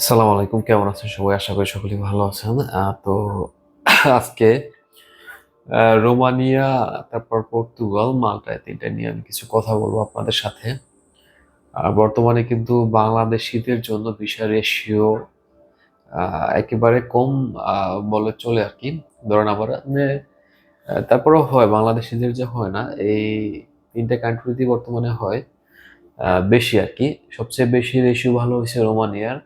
আসসালামু আলাইকুম কেমন আছেন সবাই? আশা করি সকলেই ভালো আছেন। তো আজকে রোমানিয়া তারপর পর্তুগাল মাল্টা তিনটা নিয়ে আমি কিছু কথা বলব আপনাদের সাথে। বর্তমানে কিন্তু বাংলাদেশ শীতের জন্য ভিসা রেশিও একেবারে কম বলে চলে আর কি। ধরেন আবার মানে, তারপরেও হয় বাংলাদেশিদের যে হয় না এই তিনটা কান্ট্রিতেই বর্তমানে হয় বেশি আর কি। সবচেয়ে বেশি রেশিও ভালো হয়েছে রোমানিয়ার।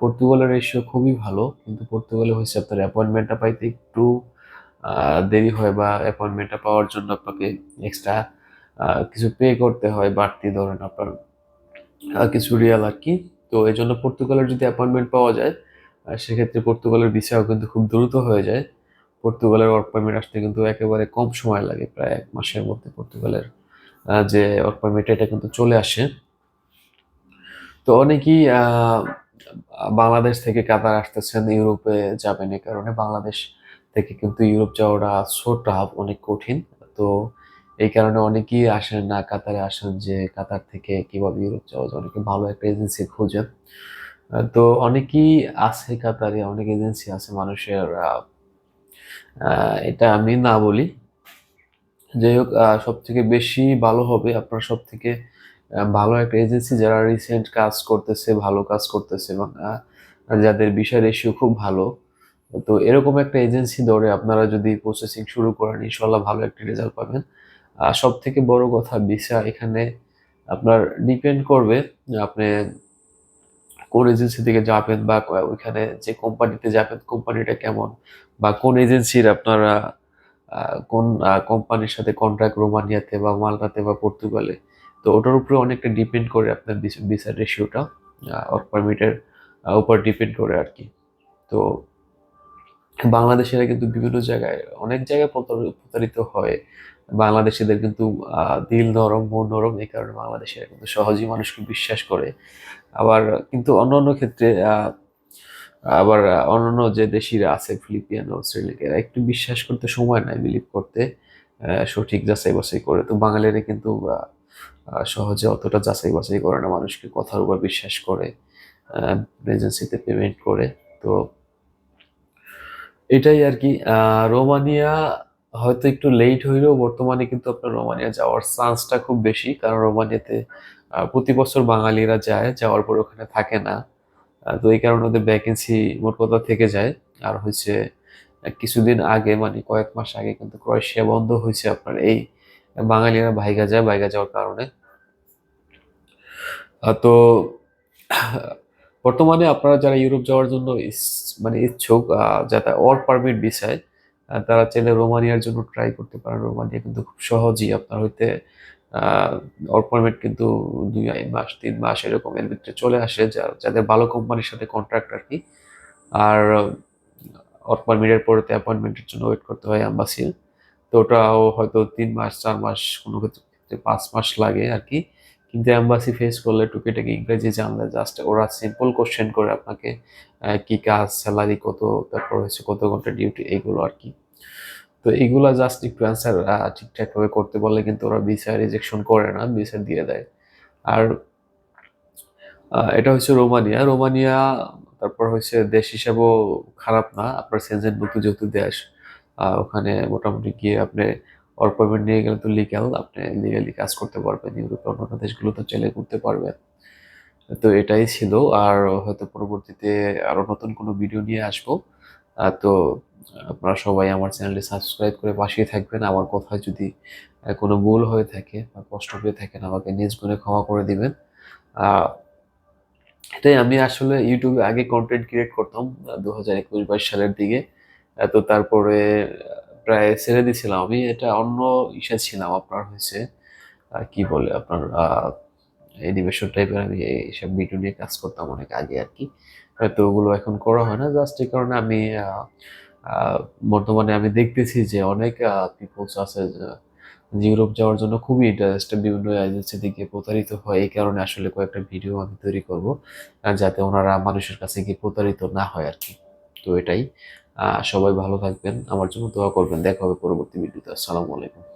পর্তুগালের রেশিও খুবই ভালো, কিন্তু পর্তুগালে হয়েছে আপনার অ্যাপয়েন্টমেন্টটা পাইতে একটু দেরি হয় বা অ্যাপয়েন্টমেন্টটা পাওয়ার জন্য আপনাকে এক্সট্রা কিছু পে করতে হয়, বাড়তি ধরেন আপনার কিছু রিয়াল আর কি। তো এই জন্য পর্তুগালের যদি অ্যাপয়েন্টমেন্ট পাওয়া যায় সেক্ষেত্রে পর্তুগালের ভিসাও কিন্তু খুব দ্রুত হয়ে যায়। পর্তুগালের ওয়ার্ক পারমিট আসতে কিন্তু একেবারে কম সময় লাগে, প্রায় এক মাসের মধ্যে পর্তুগালের যে ওয়ার্ক পারমিট এটা কিন্তু চলে আসে। তো অনেকেই বাংলাদেশ থেকে কাতার আসতেছেন, ইউরোপে যাবেন এই কারণে বাংলাদেশ থেকে কিন্তু ইউরোপ যাওয়াটা ছোট টাফ অনেক কঠিন। তো এই কারণে অনেকেই আসেন না, কাতারে আসেন যে কাতার থেকে কীভাবে ইউরোপ যাওয়া যায়। অনেকে ভালো একটা এজেন্সি খুঁজেন। তো অনেকেই আছে কাতারে, অনেক এজেন্সি আছে মানুষের এটা আমি না বলি। যাই হোক সব থেকে বেশি ভালো হবে আপনার সব থেকে ভালো একটা এজেন্সি যারা রিসেন্ট কাজ করতেছে, ভালো কাজ করতেছে এবং যাদের বিষয় রেশিও খুব ভালো, তো এরকম একটা এজেন্সি ধরে আপনারা যদি প্রসেসিং শুরু করেন ইনশাল্লাহ ভালো একটা রেজাল্ট পাবেন। আর সব থেকে বড় কথা ভিসা এখানে আপনার ডিপেন্ড করবে, আপনি কোন এজেন্সি থেকে যাবেন বা ওইখানে যে কোম্পানিতে যাবেন কোম্পানিটা কেমন বা কোন এজেন্সির আপনারা কোন কোম্পানির সাথে কন্ট্রাক্ট রোমানিয়াতে বা মাল্টাতে বা পর্তুগালে তো ওটার উপরে অনেকটা ডিপেন্ড করে আপনার ভিসার রেশিওটা ওয়ার্ক পারমিটের উপর ডিপেন্ড করে আর কি। তো বাংলাদেশিরা কিন্তু বিভিন্ন জায়গায়, অনেক জায়গায় প্রতার- প্রতারিত হয়। বাংলাদেশিদের কিন্তু দিল নরম, মন নরম এই কারণে বাংলাদেশিরা কিন্তু সহজেই মানুষকে বিশ্বাস করে। আবার কিন্তু অন্য অন্য ক্ষেত্রে আবার অন্যান্য যে দেশিরা আছে ফিলিপিয়ান অস্ট্রেলিয়া এরা একটু বিশ্বাস করতে সময় নেয় বিলিভ করতে সঠিক যাচাই বাছাই করে। তো বাঙালিরা কিন্তু সহজে অতটা যাচাই বাছাই করে না। মানুষকে কথার উপর বিশ্বাস করে এজেন্সিতে পেমেন্ট করে। তো এটাই আর কি। রোমানিয়া হয়তো একটু লেট হইলেও বর্তমানে কিন্তু আপনার রোমানিয়া যাওয়ার চান্সটা খুব বেশি। কারণ রোমানিয়াতে প্রতি বছর বাঙালিরা যায়, যাওয়ার পর ওখানে থাকে না। তো এই কারণে ওদের ভ্যাকেন্সি মোট কথা থেকে যায়। আর হচ্ছে কিছুদিন আগে মানে কয়েক মাস আগে কিন্তু ক্রোয়েশিয়া বন্ধ হয়েছে আপনার এই বাঙালিরা ভাইগা যায় ভাইগা যাওয়ার কারণে। তো বর্তমানে আপনারা যারা ইউরোপ যাওয়ার জন্য মানে ইচ্ছুক যাতে ওয়ার্ক পারমিট বিষয় তারা চাইলে রোমানিয়ার জন্য ট্রাই করতে পারেন। রোমানিয়া কিন্তু খুব সহজেই আপনার হইতে ওয়ার্ক পারমিট কিন্তু দুই মাস, তিন মাস এরকম এর ভিতরে চলে আসে যাদের ভালো কোম্পানির সাথে কন্ট্রাক্ট আর কি। আর ওয়ার্ক পারমিটের পরে অ্যাপয়েন্টমেন্টের জন্য ওয়েট করতে হয় অ্যাম্বাসির তো ওটাও হয়তো তিন মাস, চার মাস কোনো ক্ষেত্রে পাঁচ মাস লাগে আর কি। কিন্তু অ্যাম্বাসি ফেস করলে টুকিটাকি ইংরেজি জানলে জাস্ট ওরা সিম্পল কোশ্চেন করে আপনাকে কি কাজ স্যালারি কত, তারপর হচ্ছে কত ঘণ্টা ডিউটি এইগুলো আর কি। তো এইগুলা জাস্ট একটু অ্যান্সার ঠিকঠাকভাবে করতে বললে কিন্তু ওরা ভিসা রিজেকশন করে না ভিসা দিয়ে দেয়। আর এটা হচ্ছে রোমানিয়া। রোমানিয়া, তারপর হচ্ছে দেশ হিসাবেও খারাপ না, আপনার সেন্সেন্ট সেনজেনভুক্ত যেহেতু দেশ ওখানে মোটামুটি গিয়ে আপনি পারমিট নিয়ে গেলে তো লিগ্যাল আপনি লিগালি কাজ করতে পারবেন। ইউরোপের অন্যান্য দেশগুলোতে চাইলে করতে পারবেন। তো এটাই ছিল। আর হয়তো পরবর্তীতে আরও নতুন কোনো ভিডিও নিয়ে আসব। তো আপনারা সবাই আমার চ্যানেলটি সাবস্ক্রাইব করে পাশেই থাকবেন। আমার কথায় যদি কোনো ভুল হয়ে থাকে বা কষ্ট পেয়ে থাকেন, আমাকে নিজ গুণে ক্ষমা করে দিবেন। এটাই আমি আসলে ইউটিউবে আগে কন্টেন্ট ক্রিয়েট করতাম দু হাজার একুশ বাইশ সালের দিকে। তো তারপরে প্রায় ছেড়ে দিয়েছিলাম আমি। এটা অন্য ইসে ছিলাম আপনার হয়েছে। কি বলে আপনার এনিমেশন টাইপের আমি এইসব ভিডিও নিয়ে কাজ করতাম অনেক আগে আর কি। হয়তো ওগুলো এখন করা হয় না। জাস্ট এই কারণে আমি বর্তমানে আমি দেখতেছি যে অনেক পিপলস আছে ইউরোপ যাওয়ার জন্য খুবই ইন্টারেস্ট বিভিন্ন এজেন্সি থেকে প্রতারিত হয়। এই কারণে আসলে কয়েকটা ভিডিও আমি তৈরি করব যাতে ওনারা মানুষের কাছে গিয়ে প্রতারিত না হয় আর কি। তো এটাই। সবাই ভালো থাকবেন। আমার জন্য দোয়া করবেন। দেখা হবে পরবর্তী ভিডিওতে। আসসালামু আলাইকুম।